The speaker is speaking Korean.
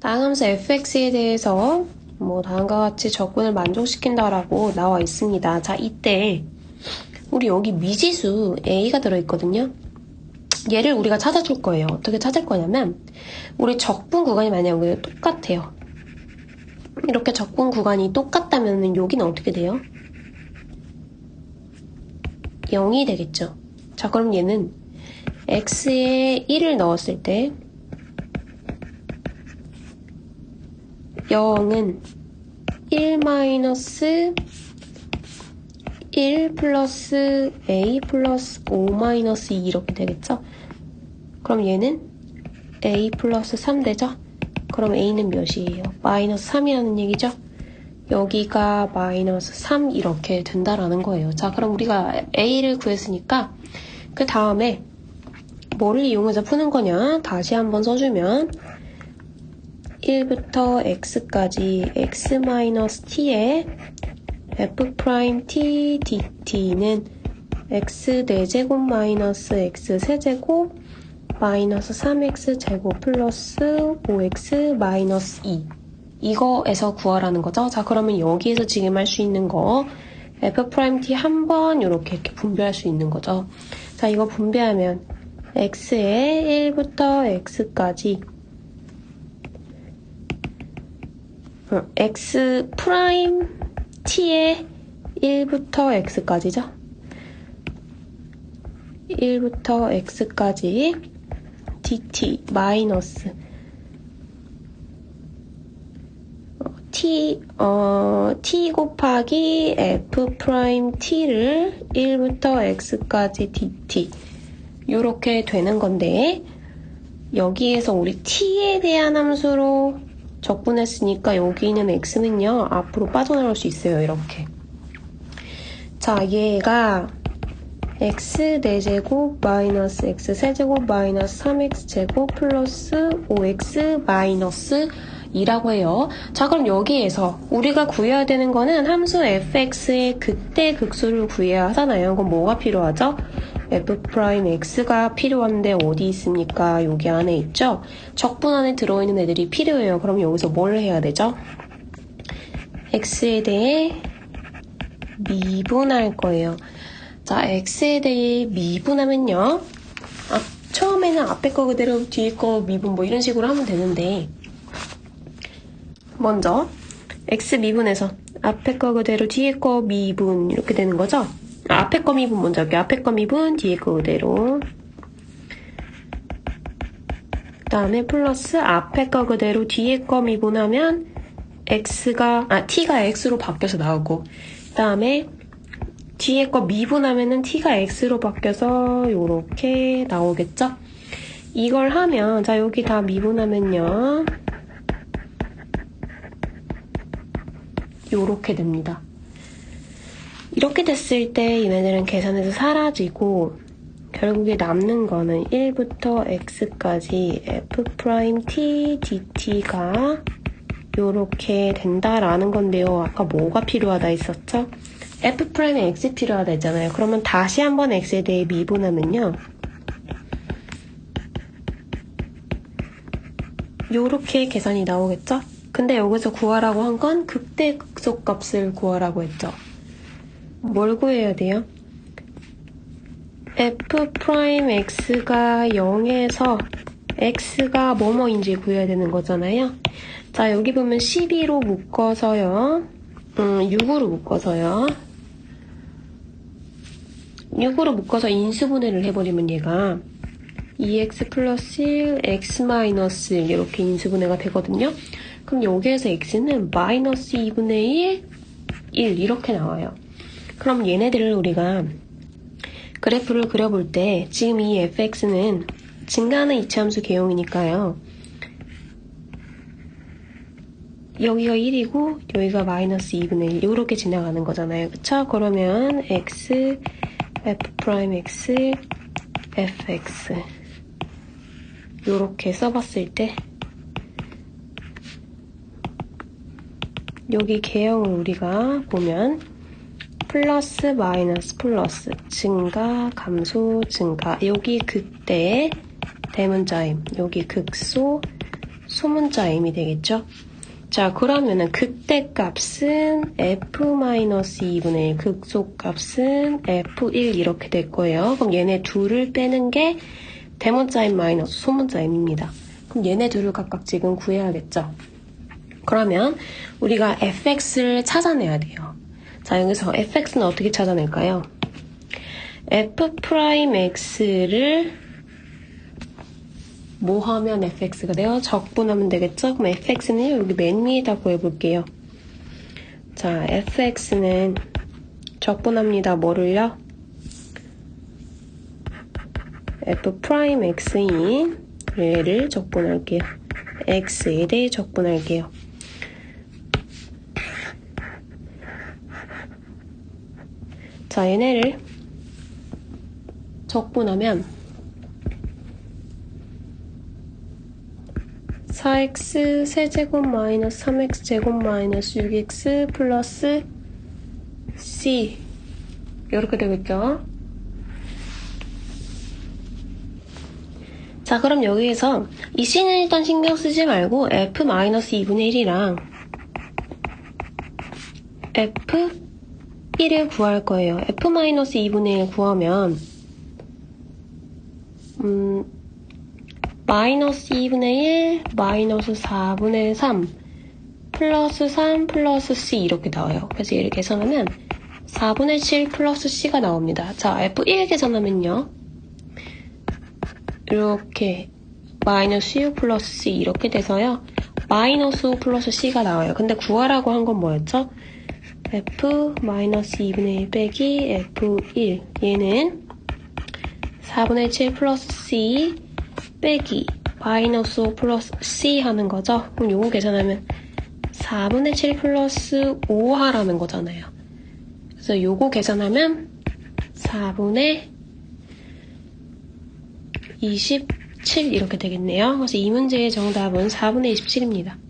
다음 함수 fx에 대해서 뭐 다음과 같이 적분을 만족시킨다라고 나와 있습니다. 자, 이때 우리 여기 미지수 a가 들어있거든요. 얘를 우리가 찾아줄 거예요. 어떻게 찾을 거냐면 우리 적분 구간이 만약 여기 똑같아요. 이렇게 적분 구간이 똑같다면 여기는 어떻게 돼요? 0이 되겠죠. 자, 그럼 얘는 x에 1을 넣었을 때 0은 1 마이너스 1 플러스 a 플러스 5 마이너스 2 이렇게 되겠죠? 그럼 얘는 a 플러스 3 되죠? 그럼 a는 몇이에요? 마이너스 3이라는 얘기죠? 여기가 마이너스 3 이렇게 된다라는 거예요. 자, 그럼 우리가 a를 구했으니까 그 다음에 뭐를 이용해서 푸는 거냐? 다시 한번 써주면 1부터 x까지 x-t에 f't dt는 x 4제곱 마이너스 x 세제곱 마이너스 3x 제곱 플러스 5x 마이너스 2 이거에서 구하라는 거죠. 자 그러면 여기에서 지금 할 수 있는 거 f't 한 번 이렇게 이렇게 분배할 수 있는 거죠. 자 이거 분배하면 x에 1부터 x까지 x 프라임 t에 1부터 x까지죠. 1부터 x까지 dt 마이너스 t 어 t 곱하기 f 프라임 t를 1부터 x까지 dt 이렇게 되는 건데 여기에서 우리 t에 대한 함수로 적분했으니까 여기 있는 x는요 앞으로 빠져나올 수 있어요 이렇게 자 얘가 x 4제곱 마이너스 x 세제곱 마이너스 3x제곱 플러스 5x 마이너스 2라고 해요. 자 그럼 여기에서 우리가 구해야 되는 거는 함수 fx의 그때 극수를 구해야 하잖아요. 그럼 뭐가 필요하죠? F'x가 필요한데 어디 있습니까? 여기 안에 있죠? 적분 안에 들어있는 애들이 필요해요. 그럼 여기서 뭘 해야 되죠? x에 대해 미분할 거예요. 자, x에 대해 미분하면요. 아, 처음에는 앞에 거 그대로 뒤에 거 미분 뭐 이런 식으로 하면 되는데 먼저 x 미분해서 앞에 거 그대로 뒤에 거 미분 이렇게 되는 거죠? 아, 앞에 거 미분 먼저 할게요. 앞에 거 미분 뒤에 거 그대로 그 다음에 플러스 앞에 거 그대로 뒤에 거 미분하면 x가 아 t가 x로 바뀌어서 나오고 그 다음에 뒤에 거 미분하면은 t가 x로 바뀌어서 이렇게 나오겠죠? 이걸 하면 자 여기 다 미분하면요 이렇게 됩니다. 이렇게 됐을 때 얘네들은 계산에서 사라지고 결국에 남는 거는 1부터 x까지 f't dt가 이렇게 된다라는 건데요. 아까 뭐가 필요하다 했었죠? f'에 x 필요하다 했잖아요. 그러면 다시 한번 x에 대해 미분하면요. 이렇게 계산이 나오겠죠? 근데 여기서 구하라고 한 건 극대 극소값을 구하라고 했죠. 뭘 구해야 돼요? f'x가 0에서 x가 뭐뭐인지 구해야 되는 거잖아요. 자, 여기 보면 12로 묶어서요. 음, 6으로 묶어서요. 6으로 묶어서 인수분해를 해버리면 얘가 2x 플러스 1, x 마이너스 1 이렇게 인수분해가 되거든요. 그럼 여기에서 x는 마이너스 2분의 1, 1 이렇게 나와요. 그럼 얘네들을 우리가 그래프를 그려볼 때 지금 이 fx는 증가하는 이차함수 개용이니까요. 여기가 1이고 여기가 마이너스 2분의 1 이렇게 지나가는 거잖아요. 그쵸? 그러면 x, f'x, fx 이렇게 써봤을 때 여기 개형을 우리가 보면 플러스 마이너스 플러스 증가 감소 증가 여기 그때 대문자임 여기 극소 소문자 m이 되겠죠? 자, 그러면은 극대 값은 f-2분의 1, 극소 값은 f1 이렇게 될 거예요. 그럼 얘네 둘을 빼는 게 대문자 m 마이너스 소문자 m입니다. 그럼 얘네 둘을 각각 지금 구해야겠죠? 그러면 우리가 fx를 찾아내야 돼요. 자, 여기서 fx는 어떻게 찾아낼까요? f'x를 뭐 하면 fx가 돼요? 적분하면 되겠죠? 그럼 fx는 여기 맨 위에다 구해볼게요. 자, fx는 적분합니다. 뭐를요? f'x인 얘를 적분할게요. x에 대해 적분할게요. 자, 얘네를 적분하면 4x 세제곱 마이너스 3x 제곱 마이너스 6x 플러스 c 이렇게 되겠죠? 자 그럼 여기에서 이 c는 일단 신경 쓰지 말고 f 마이너스 2분의 1이랑 f 1을 구할 거예요. f 마이너스 2분의 1 구하면 음, 마이너스 2분의 1, 마이너스 4분의 3, 플러스 3, 플러스 c 이렇게 나와요. 그래서 얘를 계산하면 4분의 7 플러스 c가 나옵니다. 자, f1 계산하면요. 이렇게 마이너스 6 플러스 c 이렇게 돼서요. 마이너스 5 플러스 c가 나와요. 근데 구하라고 한 건 뭐였죠? F 마이너스 2분의 1 빼기 f1 얘는 4분의 7 플러스 c 빼기 마이너스 5 플러스 c 하는 거죠. 그럼 요거 계산하면 4분의 7 플러스 5 하라는 거잖아요. 그래서 요거 계산하면 4분의 27 이렇게 되겠네요. 그래서 이 문제의 정답은 4분의 27입니다.